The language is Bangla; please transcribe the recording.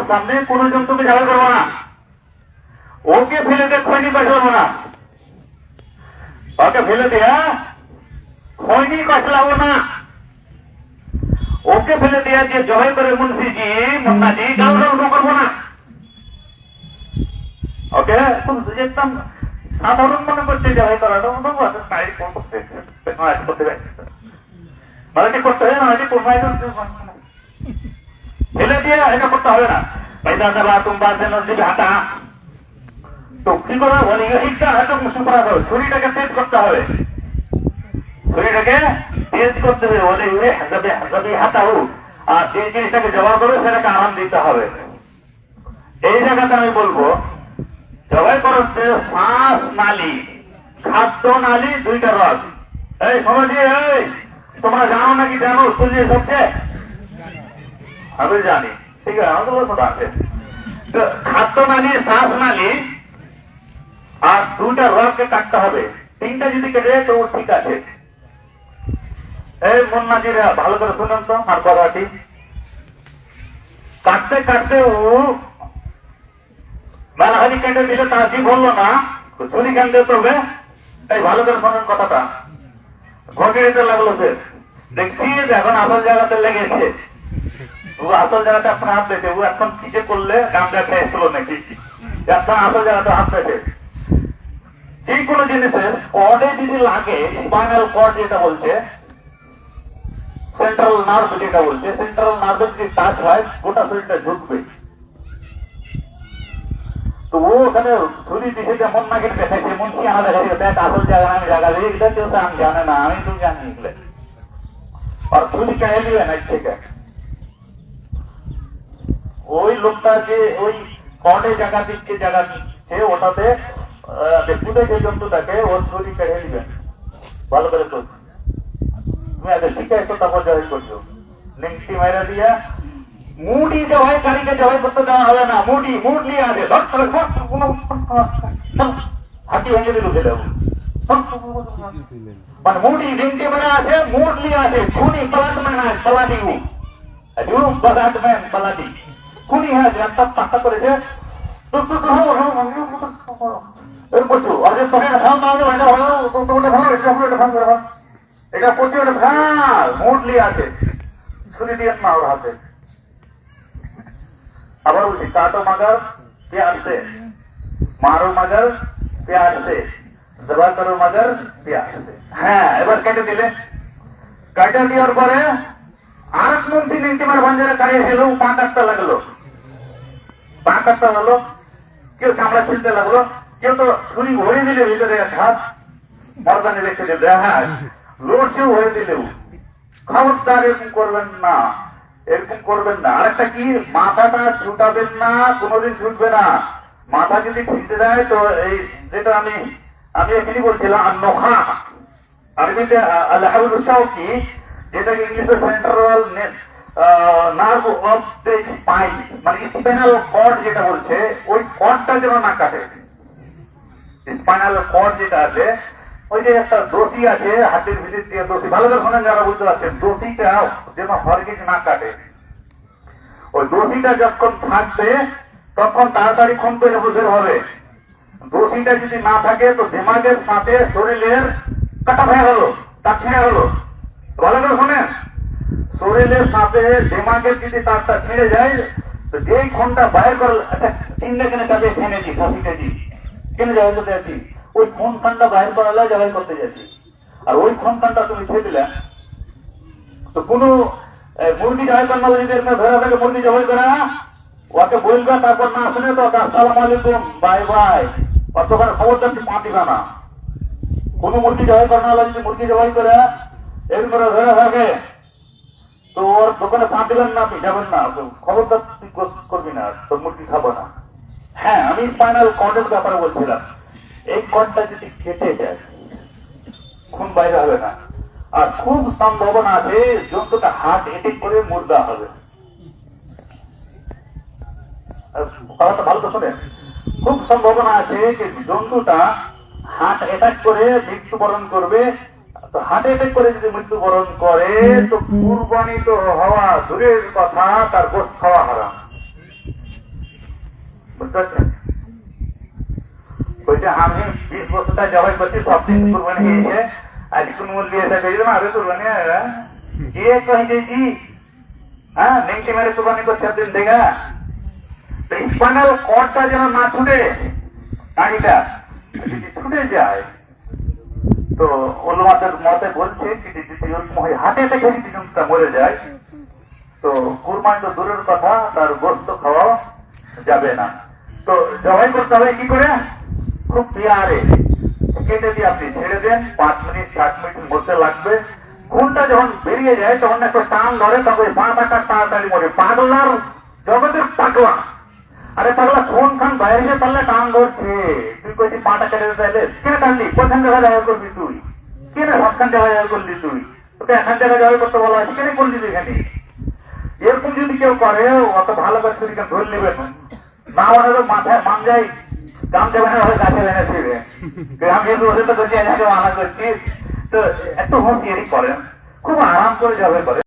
ওর সামনে কোনো জন্তুকে জবাই করব না ওকে ফেলে দিয়ে খৈনি কষলাবো না ওকে ফেলে দিয়া খৈনি কষলাবো না ওকে ফেলে দিয়া যে জবাই করে মুন্সিজি মুন্নাজি কাউকে উঠো করব না ওকে একদম সাধারণ মনে করছে জবাই করাটা মনে তাই করতে করতে মানে করতে হয় না কোথায় ফেলে দিয়ে এটা করতে হবে না। পয়সা দেবা তোমার যেন দিবে হাঁটা তো কি করা বলি? এইটা হয়তো মুসুম করা হবে। ছুরিটাকে তেজ করতে হবে। ছুরিটাকে তেজ করতে হবে বলে ইয়ে হাজাবে হাজাবে হাতা হোক আর যে জিনিসটাকে জবাব করবে সেটাকে আরাম দিতে হবে। এই জায়গাতে আমি বলব, জবাই করতে শ্বাস নালী, খাদ্য নালী, দুইটা রস। এই সমাজে এই, তোমরা জানো নাকি জানো সুজিয়ে সবচেয়ে? আমি জানি। ঠিক আছে আমাদের কথা আছে তো খাদ্য নালী শ্বাস নালী আর দুটা রগকে কাটতে হবে। তিনটা যদি কেটে যায়, তো ঠিক আছে। এই মুন্নাজিরা, ভালো করে শুনেন তো, আর কথাটি। কাটতে কাটতে ও মেলাহারি কেটে দিলে, তার জীব হলো না। ছুরি কেন দিতে হবে এই ভালো করে শোনেন কথাটা। ঘটে দিতে লাগল সে দেখছি এখন আসল জায়গাতে লেগেছে। আসল জায়গাতে আপনার হাত পেয়েছে ও এখন কিসে করলে গামজা খেয়েছিল নাকি? এখন আসল জায়গাতে হাত পেয়েছে যে কোনো জিনিসের কর্ডে যদি লাগে, স্পাইনাল কর্ড যেটা বলছে, সেন্ট্রাল নার্ভ যেটা বলছে, সেন্ট্রাল নার্ভে যদি টাচ হয়, গোটা শরীরটা ঝুঁকবে তো ও ওখানে ছুরি দিছে যেমন নাকি দেখাইছে মুন্সি আমার দেখাইছে দেখ, আসল জায়গা আমি জায়গা দিই, এটা কেউ আমি জানে না, আমি তো জানি এগুলো। আর ছুরি কেড়ে দিবে না থেকে। ওই লোকটা যে ওই কর্ডে জায়গা দিচ্ছে জায়গা দিচ্ছে ওটাতে দেখুতে যে জন্তুটাকে ওর ছুরি কেড়ে দিবেন ভালো করে তো তুমি আগে শিখে এসো তারপর জয় করছ লিঙ্কটি মাইরা দিয়া মুডি জবাই কারিকে জবাই করতে দেওয়া হবে না মুডি মুড নিয়ে কোনো হাতি ভেঙে দিল ফেলে মানে মুডি লিঙ্কটি মানে আছে মুড নিয়ে আছে খুনি পলাট মানে পলাটি ও আজু বাজাট ম্যান পলাটি খুনি হ্যাঁ জানতা পাতা করেছে তো তো তো এর বলছো আরে তুমি ভাঙ না এটা ভাঙ তো তো এটা ভাঙ এটা ভাঙ এটা ভাঙ এটা ভাঙ এটা করছে ওটা ভাঙ মুডলি আছে ছুরি দিয়ে না ওর হাতে আবার বলছি কাটো মাগার प्यार से মারো মাগার प्यार से জবা করো মাগার प्यार से হ্যাঁ এবার কেটে দিলে কেটে দেওয়ার পরে আর এক মুন্সি নিন্টিমার ভাঞ্জারে কাড়িয়েছিল পা কাটতে লাগলো পা কাটতে হলো, কেউ চামড়া ছিলতে লাগল, কেউ তো ছুরি ভরে দিলে ভিতরে হাত মর্দানি রেখে দেবে হ্যাঁ লড়ছেও হয়ে দিলেও। খবরদার এরকম করবেন না, এরকম করবেন না। আরেকটা কি, মাথাটা ছুটাবেন না, কোনোদিন ছুটবে না। মাথা যদি ছিটতে দেয় তো এই যেটা আমি আমি এখানে বলছিলাম নখা। আরবিতে আল্লাহুল কি যেটাকে ইংলিশে central nerve of the spine মানে স্পাইনাল কর্ড যেটা বলছে, ওই কর্ডটা যেন না কাটে। স্পাইনাল কর্ড যেটা আছে, ওই যে একটা দোষী আছে, হাতের ভিতর দিয়ে দোষী। ভালো করে শোনেন যারা বুঝতে পারছেন, দোষীটা যেন হরগিজ না কাটে। ওই দোষীটা যখন থাকবে, তখন তাড়াতাড়ি খুন করে হবে। দোষীটা যদি না থাকে, তো দিমাগের সাথে শরীরের কাটা হয়ে গেল তা ছিঁড়ে ভালো করে শোনেন। শরীরের সাথে দিমাগের যদি তারটা ছিঁড়ে যায়, তো যেই খুনটা বাইর করে আচ্ছা চিন্তা কেন চাপে ফেনেছি ফাঁসিতেছি কেন জবাই করতে যাচ্ছি? ওই খুন খানটা বাইর করালে জবাই করতে যাচ্ছি। আর ওই খুন খানটা তুমি ছেড়ে দিলে। তো কোনো মুরগি জবাই করার যদি এরকম ধরে থাকে, মুরগি জবাই করা ওকে বলবে তারপর না শুনে তো আসসালাম আলাইকুম, বাই বাই। অতখানে খবরদার তুই পা দিবে না। কোন মুরগি জবাই করার যদি মুরগি জবাই করে, এরকম করে ধরে থাকে তো ওর দোকানে পা দিবেন না, আপনি যাবেন না। খবরদার তুই গোস করবি না, তোর মুরগি খাব না। হ্যাঁ আমি স্পাইনাল কর্ডের ব্যাপারে বলছিলাম। এই কর্ডটা যদি কেটে যায়, খুন বাইরে হবে না। আর খুব সম্ভাবনা আছে, জন্তুটা হার্ট অ্যাটাক করে মুর্দা হবে। কথাটা ভালো তো শোনেন খুব সম্ভাবনা আছে যে জন্তুটা হার্ট অ্যাটাক করে মৃত্যুবরণ করবে হার্ট অ্যাটাক করে যদি মৃত্যুবরণ করে, তো কুরবানি তো হওয়া দূরের কথা, তার গোস্ত খাওয়া হারাম। বুঝতে পারছেন? বলছে আমি বিশ বছরটা জবাই করছি সব দিন কুরবানি হয়েছে। আজ কোন মূল্য এসে গেছিল না আরে কুরবানি যে কহে জি হ্যাঁ? নেংটি মেরে কুরবানি করছে দিন থেকে স্পাইনাল কর্ডটা যেন না ছুটে গাড়িটা যদি ছুটে যায় তো ওলমাদের মতে বলছে যদি ওর হাতে থেকে যদি জুমটা মরে যায়, তো কুরবানি তো দূরের কথা, তার গোস্ত খাওয়া যাবে না। তো জবাই করতে হবে কি করে? খুব বিহারে কেটে দিয়ে আপনি ছেড়ে দেন, পাঁচ মিনিট ষাট মিনিট মধ্যে লাগবে। খুনটা যখন বেরিয়ে যায়, তখন একটা টান ধরে তখন ওই পাটাটা তাড়াতাড়ি মরে। পাগলার জগতের পাগলা। আরে পাগলা, কোন খান বাইরে গিয়ে পারলে টান ধরছে? তুই কইছি পাটা কেটে দিতে চাইলে কে টানলি? কোথান জায়গায় জায়গা করবি তুই। কে না সবখান জায়গায় জায়গা করলি তুই? তোকে এখান জায়গায় জায়গা করতে বলা আছে কেন করলি তুই এখানে? এরকম যদি কেউ করে অত ভালো করে ছুরিকে ধরে নেবেন না। মানে তো মাথায় মাঞ্জাই গামছা বানা হয়ে গাছে ভেঙে ফিরবে আমি যেহেতু ওদের তো করছি এটাকে মানা করছি তো একটু হুঁশিয়ারি করেন। খুব আরাম করে যাবে করে।